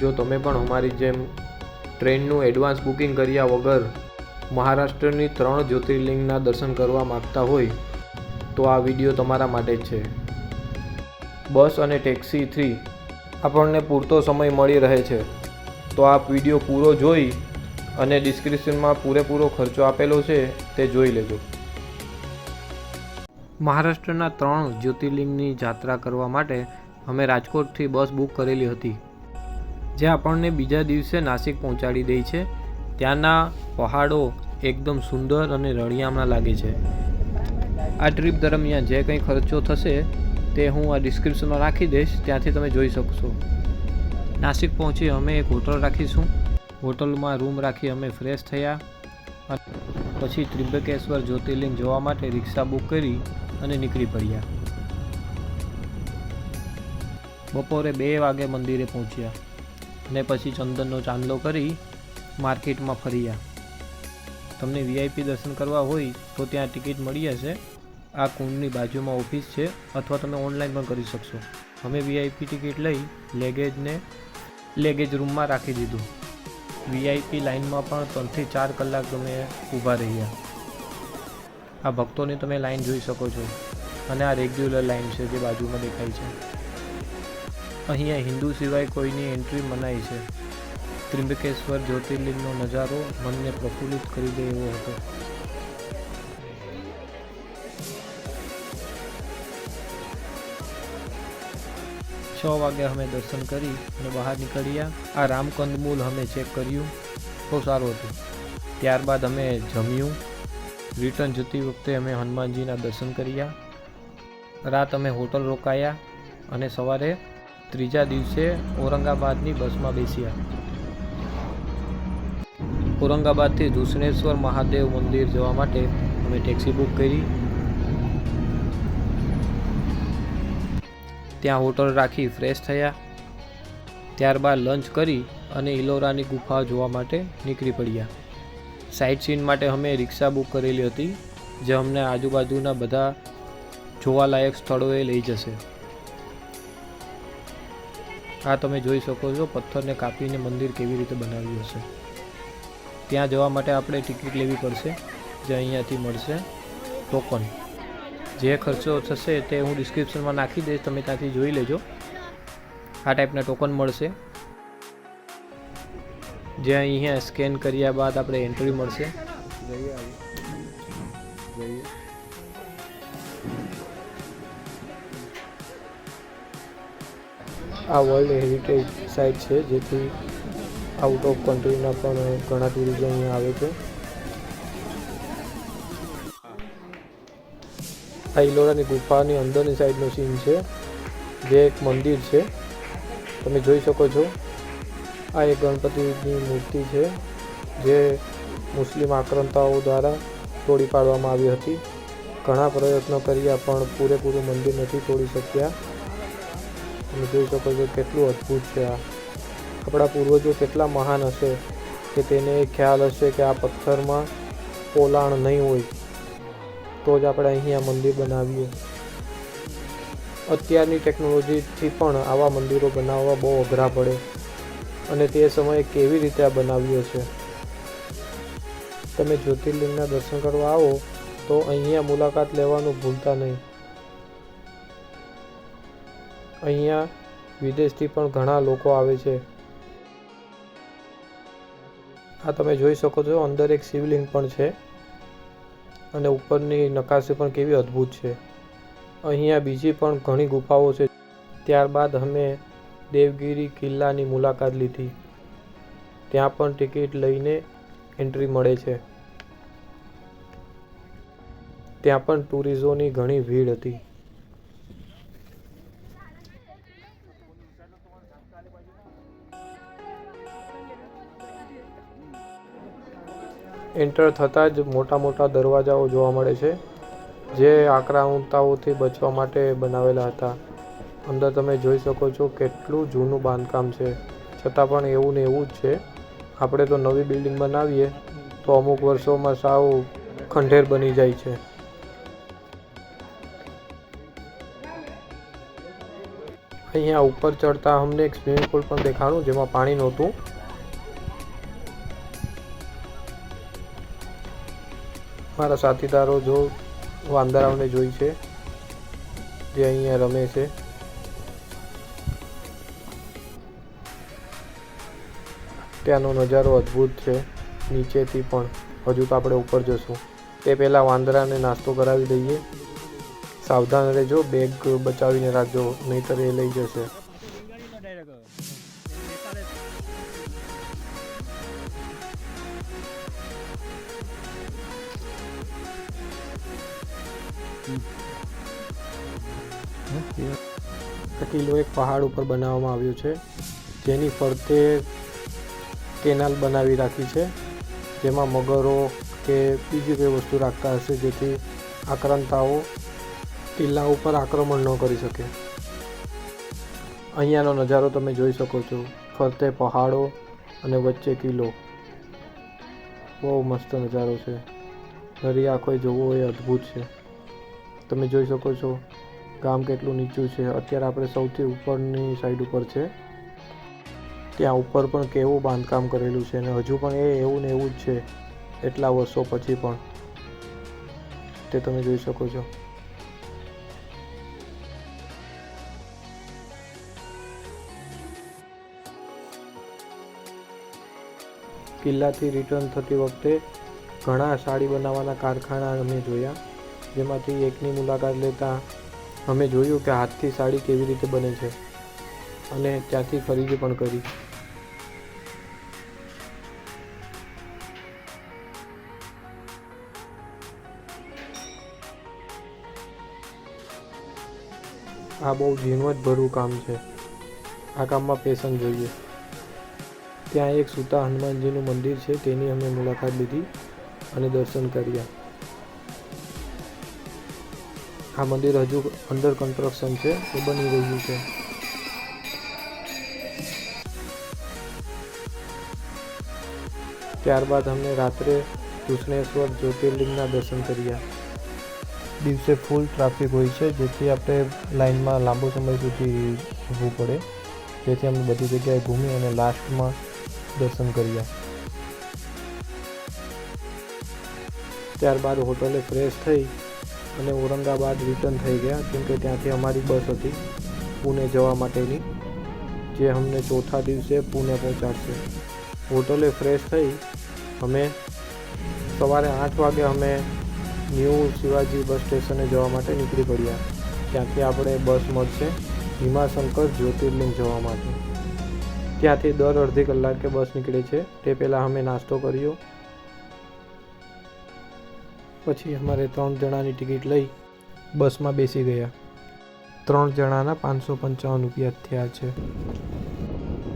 જો તમે પણ અમારી જેમ ટ્રેનનું એડવાન્સ બુકિંગ કર્યા વગર મહારાષ્ટ્રની ત્રણ જ્યોતિર્લિંગના દર્શન કરવા માગતા હોય, તો આ વીડિયો તમારા માટે જ છે. બસ અને ટેક્સીથી આપણને પૂરતો સમય મળી રહે છે. તો આપ વીડિયો પૂરો જોઈ અને ડિસ્ક્રિપ્શનમાં પૂરેપૂરો ખર્ચો આપેલો છે તે જોઈ લેજો. મહારાષ્ટ્રના ત્રણ જ્યોતિર્લિંગની યાત્રા કરવા માટે અમે રાજકોટથી બસ બુક કરેલી હતી. જે આપણને બીજા દિવસે નાસિક પહોંચાડી દે છે. ત્યાંના પહાડો એકદમ સુંદર અને રળિયામણા લાગે છે. આ ટ્રીપ દરમિયાન જે કંઈ ખર્ચો થશે તે હું આ ડિસ્ક્રિપ્શનમાં રાખી દઈશ, ત્યાંથી તમે જોઈ શકશો. નાસિક પહોંચી અમે એક હોટલ રાખીશું. હોટલમાં રૂમ રાખી અમે ફ્રેશ થયા. પછી ત્રિંબકેશ્વર જ્યોતિર્લિંગ જોવા માટે રિક્ષા બુક કરી અને નીકળી પડ્યા. બપોરે બે વાગે મંદિરે પહોંચ્યા. અને પછી ચંદનનો ચાંદલો કરી માર્કેટમાં ફર્યા. તમને વીઆઈપી દર્શન કરવા હોય તો ત્યાં ટિકિટ મળી જશે આ કુંડની બાજુમાં ઓફિસ છે અથવા તમે ઓનલાઈન પણ કરી શકશો. અમે વીઆઈપી ટિકિટ લઈ લેગેજને લેગેજ રૂમમાં રાખી દીધું. વીઆઈપી લાઇનમાં પણ ત્રણથી ચાર કલાક તમે ઊભા રહ્યા. આ ભક્તોની તમે લાઇન જોઈ શકો છો. અને આ રેગ્યુલર લાઇન છે જે બાજુમાં દેખાય છે. અહીંયા હિન્દુ સિવાય કોઈની એન્ટ્રી મનાઈ છે. ત્રિંબકેશ્વર, જ્યોતિર્લિંગનો નજારો મનને પ્રફુલ્લિત કરી દે એવો હતો. છ વાગે અમે દર્શન કરી અને બહાર નીકળ્યા. આ રામકંદમૂલ અમે ચેક કર્યું. બહુ સારું હતું. ત્યારબાદ અમે જમ્યું. રિટર્ન જતી વખતે અમે હનુમાનજીના દર્શન કર્યા. રાત અમે હોટલ રોકાયા અને સવારે ત્રીજા દિવસે ઔરંગાબાદની બસમાં બેસ્યા. ઔરંગાબાદથી દૂષણેશ્વર મહાદેવ મંદિર જવા માટે અમે ટેક્સી બુક કરી. ત્યાં હોટલ રાખી ફ્રેશ થયા. ત્યારબાદ લંચ કરી અને ઇલોરાની ગુફા જોવા માટે નીકળી પડ્યા. સાઇટ સીન માટે અમે રિક્ષા બુક કરેલી હતી, જે અમને આજુબાજુના બધા જોવાલાયક સ્થળોએ લઈ જશે. આ તમે જોઈ શકો છો, પથ્થરને કાપીને મંદિર કેવી રીતે બનાવ્યું હશે. ત્યાં જવા માટે આપણે ટિકિટ લેવી પડશે, જે અહીંયાથી મળશે, ટોકન. જે ખર્ચો થશે તે હું ડિસ્ક્રિપ્શનમાં નાખી દઈશ, તમે ત્યાંથી જોઈ લેજો. આ ટાઈપના ટોકન મળશે. જે અહીંયા સ્કેન કર્યા બાદ આપણે એન્ટ્રી મળશે. જઈએ જઈએ. આ વર્લ્ડ હેરિટેજ સાઇટ છે, જેથી આઉટ ઓફ કન્ટ્રીના પણ ઘણા ટુરિઝમ અહીંયા આવે છે. આ ઇલોરાની ગુફાની અંદરની સાઈડનો સીન છે, જે એક મંદિર છે. તમે જોઈ શકો છો, આ એક ગણપતિની મૂર્તિ છે, જે મુસ્લિમ આક્રમતાઓ દ્વારા તોડી પાડવામાં આવી હતી. ઘણા પ્રયત્નો કર્યા પણ પૂરેપૂરું મંદિર નથી તોડી શક્યા. તમે જોઈ શકો છો કેટલું અદ્ભુત છે આ. આપણા પૂર્વજો કેટલા મહાન હશે કે તેને ખ્યાલ હશે કે આ પથ્થરમાં પોલાણ નહીં હોય. તો જ આપણે અહીંયા મંદિર બનાવીએ. અત્યારની ટેકનોલોજીથી પણ આવા મંદિરો બનાવવા બહુ અઘરા પડે. અને તે સમયે કેવી રીતે આ બનાવ્યો છે? તમે જ્યોતિર્લિંગના દર્શન કરવા આવો તો અહીંયા મુલાકાત લેવાનું ભૂલતા નહીં. અહીંયા વિદેશથી પણ ઘણા લોકો આવે છે. આ તમે જોઈ શકો છો, અંદર એક શિવલિંગ પણ છે અને ઉપરની નકાશી પણ કેવી અદ્ભુત છે. અહીંયા બીજી પણ ઘણી ગુફાઓ છે. ત્યારબાદ અમે દેવગીરી કિલ્લાની મુલાકાત લીધી. ત્યાં પણ ટિકિટ લઈને એન્ટ્રી મળે છે. ત્યાં પણ ટુરિઝોની ઘણી ભીડ હતી. એન્ટર થતાં જ મોટા મોટા દરવાજાઓ જોવા મળે છે, જે આક્રમણતાઓથી બચવા માટે બનાવેલા હતા. અંદર તમે જોઈ શકો છો કેટલું જૂનું બાંધકામ છે. છતાં પણ એવું ને એવું જ છે. આપણે તો નવી બિલ્ડિંગ બનાવીએ, તો અમુક વર્ષોમાં સાવ ખંડેર બની જાય છે. અહીંયા ઉપર ચડતા અમને એક સ્વિમિંગ પુલ પણ દેખાણું, જેમાં પાણી નહોતું. મારા સાથીદારો જો વાંદરાઓને જોઈ છે, જે અહીંયા રમે છે. ત્યાંનો નજારો અદ્ભુત છે. નીચેથી પણ, હજુ તો આપણે ઉપર જશું. તે પહેલાં વાંદરાને નાસ્તો કરાવી દઈએ. સાવધાન રહેજો, બેગ બચાવીને રાખજો, નહીતર એ લઈ જશે. કિલ્લો એક પહાડ ઉપર બનાવવામાં આવ્યો છે. જેની ફરતે કેનાલ બનાવી રાખી છે. જેમાં મગરો કે બીજી કોઈ વસ્તુ રાખતા હશે જેથી આક્રાંતાઓ કિલ્લા ઉપર આક્રમણ ન કરી શકે. અહીંયાનો નજારો તમે જોઈ શકો છો. ફરતે પહાડો અને વચ્ચે કિલ્લો. બહુ મસ્ત નજારો છે. દરિયા કોઈ જોવો એ અદ્ભુત છે. તમે જોઈ શકો છો, ગામ કેટલું નીચું છે. અત્યારે આપણે સૌથી ઉપરની સાઈડ ઉપર છે. ત્યાં ઉપર પણ કેવું બાંધકામ કરેલું છે અને હજુ પણ એ એવું ને એવું જ છે, એટલા વર્ષો પછી પણ. તે તમે જોઈ શકો છો. કિલ્લાથી રિટર્ન થતી વખતે ઘણા સાડી બનાવવાના કારખાના અમે જોયા. જેમાંથી એકની મુલાકાત લેતા અમે જોયું કે હાથથી સાડી કેવી રીતે બને છે અને ત્યાંથી ખરીદી પણ કરી. આ બહુ ઝીણવટભર્યું કામ છે. આ કામમાં પેશન જોઈએ. ત્યાં એક સુતા હનુમાનજીનું મંદિર છે, તેની અમે મુલાકાત લીધી અને દર્શન કર્યા. આ મંદિર હજુ અંડર કન્સ્ટ્રક્શન છે, એ બની રહ્યું છે. ત્યારબાદ અમને રાત્રે કૃષ્ણેશ્વર જ્યોતિર્લિંગના દર્શન કર્યા. દિવસે ફૂલ ટ્રાફિક હોય છે, જેથી આપણે લાઇનમાં લાંબો સમય સુધી ઊભું પડે. જેથી અમે બધી જગ્યાએ ઘૂમી અને લાસ્ટમાં દર્શન કર્યા. ત્યારબાદ હોટલે ફ્રેશ થઈ. અને ઔરંગાબાદ રિટર્ન થઈ ગયા કેમકે ત્યાંથી અમારી બસ હતી પુણે જવા માટેની, જે અમને ચોથા દિવસે પુણે પહોંચાડશે. હોટલે ફ્રેશ થઈ, અમે સવારે આઠ વાગે અમે ન્યૂ શિવાજી બસ સ્ટેશને જવા માટે નીકળી પડ્યા. ત્યાંથી આપણે બસ મળશે ભીમાશંકર જ્યોતિર્લિંગ જવા માટે. ત્યાંથી દર અડધી કલાકે બસ નીકળે છે. તે પહેલાં અમે નાસ્તો કર્યો પછી અમારે ત્રણ જણાની ટિકિટ લઈ બસમાં બેસી ગયા. ત્રણ જણાના પાંચસો પંચાવન રૂપિયા થયા છે.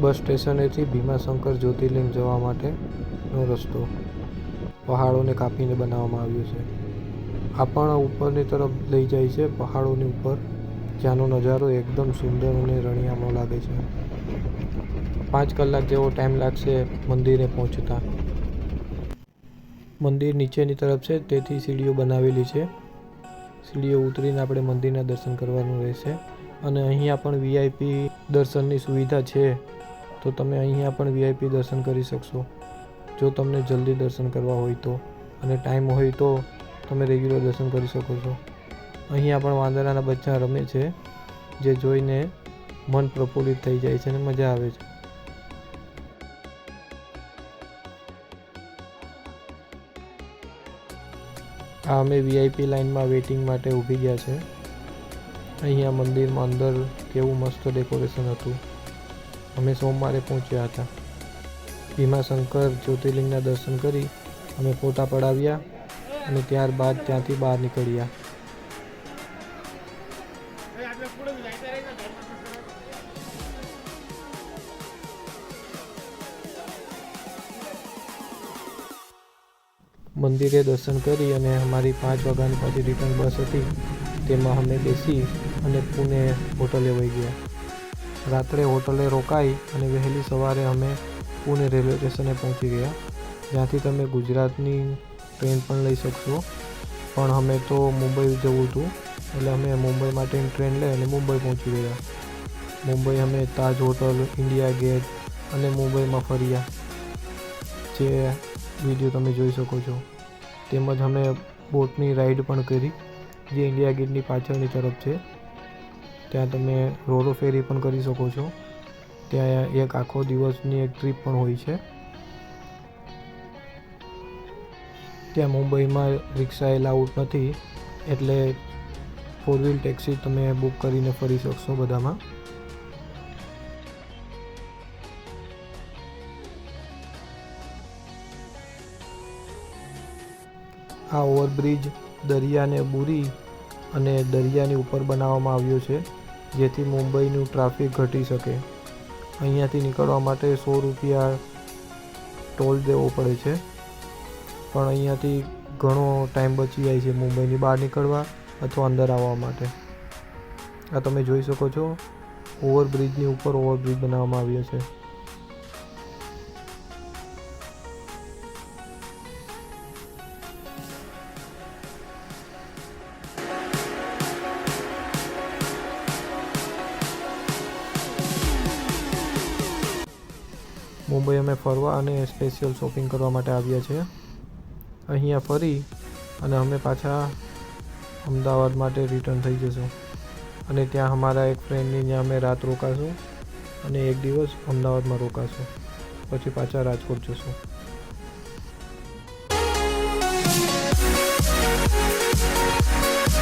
બસ સ્ટેશનેથી ભીમાશંકર જ્યોતિર્લિંગ જવા માટેનો રસ્તો પહાડોને કાપીને બનાવવામાં આવ્યો છે. આ પણ ઉપરની તરફ લઈ જાય છે. પહાડોની ઉપર જ્યાંનો નજારો એકદમ સુંદર અને રણિયામો લાગે છે. પાંચ કલાક જેવો ટાઈમ લાગશે મંદિરે પહોંચતા. મંદિર નીચેની તરફ છે, તેથી સીડીઓ બનાવેલી છે. સીડીઓ ઉતરીને આપણે મંદિરના દર્શન કરવાનું રહેશે. અને અહીંયા પણ વીઆઈપી દર્શનની સુવિધા છે. તો તમે અહીંયા પણ વીઆઈપી દર્શન કરી શકશો. જો તમને જલ્દી દર્શન કરવા હોય તો. અને ટાઈમ હોય તો તમે રેગ્યુલર દર્શન કરી શકો છો. અહીંયા પણ વાંદરાના બચ્ચા રમે છે, જે જોઈને મન પ્રફુલ્લિત થઈ જાય છે અને મજા આવે છે. આ અમે વીઆઈપી લાઇનમાં વેઇટિંગ માટે ઊભી ગયા છે. અહીંયા મંદિરમાં અંદર કેવું મસ્ત ડેકોરેશન હતું. અમે સોમવારે પહોંચ્યા હતા. ભીમાશંકર જ્યોતિર્લિંગના દર્શન કરી અમે ફોટા પડાવ્યા અને ત્યારબાદ ત્યાંથી બહાર નીકળ્યા. મંદિરે દર્શન કરી અને અમારી પાંચ વાગ્યાની પાછી રિટર્ન બસ હતી. તેમાં અમે બેસી અને પુણે હોટલે વહી ગયા. રાત્રે હોટલે રોકાઈ અને વહેલી સવારે અમે પુણે રેલવે સ્ટેશને પહોંચી ગયા. જ્યાંથી તમે ગુજરાતની ટ્રેન પણ લઈ શકશો. પણ અમે તો મુંબઈ જવું હતું. એટલે અમે મુંબઈ માટેની ટ્રેન લઈ અને મુંબઈ પહોંચી ગયા. મુંબઈ અમે તાજ હોટલ ઇન્ડિયા ગેટ અને મુંબઈમાં ફર્યા. જે વીડિયો તમે જોઈ શકો છો. તેમજ અમે બોટની રાઈડ પણ કરી, જે ઇન્ડિયા ગેટની પાછળની તરફ છે. ત્યાં તમે રોરો ફેરી પણ કરી શકો છો. ત્યાં એક આખો દિવસની એક ટ્રીપ પણ હોય છે. ત્યાં મુંબઈમાં રિક્ષા એલાઉડ નથી, એટલે ફોર વ્હીલ ટેક્સી તમે બુક કરીને ફરી શકશો બધામાં. આ ઓવરબ્રિજ દરિયાને બુરી અને દરિયાની ઉપર બનાવવામાં આવ્યો છે, જેથી મુંબઈનું ટ્રાફિક ઘટી શકે. અહીંયાથી નીકળવા માટે સો રૂપિયા ટોલ દેવો પડે છે. પણ અહીંયાથી ઘણો ટાઈમ બચી જાય છે મુંબઈની બહાર નીકળવા અથવા અંદર આવવા માટે. આ તમે જોઈ શકો છો, ઓવરબ્રિજની ઉપર ઓવરબ્રિજ બનાવવામાં આવ્યો છે. મુંબઈ અમે ફરવા અને સ્પેશિયલ શોપિંગ કરવા માટે આવ્યા છીએ. અહીંયા ફરી અને અમે પાછા અમદાવાદ માટે રિટર્ન થઈ જશું. અને ત્યાં અમારા એક ફ્રેન્ડની ત્યાં અમે રાત રોકાશું અને એક દિવસ અમદાવાદમાં રોકાશું. પછી પાછા રાજકોટ જશું.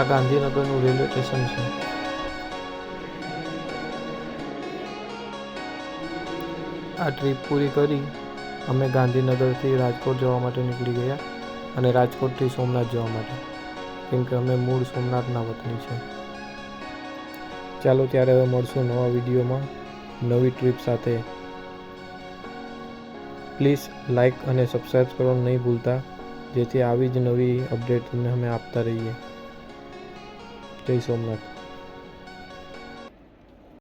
આ ગાંધીનગરનું રેલવે સ્ટેશન છે. આ ટ્રીપ પૂરી કરી અમે ગાંધીનગરથી રાજકોટ જવા માટે નીકળી ગયા અને રાજકોટથી સોમનાથ જવા માટે, કેમ કે અમે મૂળ સોમનાથના વતની છે. ચાલો ત્યારે હવે મળશું નવા વિડીયોમાં. નવી ટ્રીપ સાથે. પ્લીઝ લાઇક અને સબસ્ક્રાઈબ કરવાનું નહીં ભૂલતા, જેથી આવી જ નવી અપડેટ અમે આપતા રહીએ. જય સોમનાથ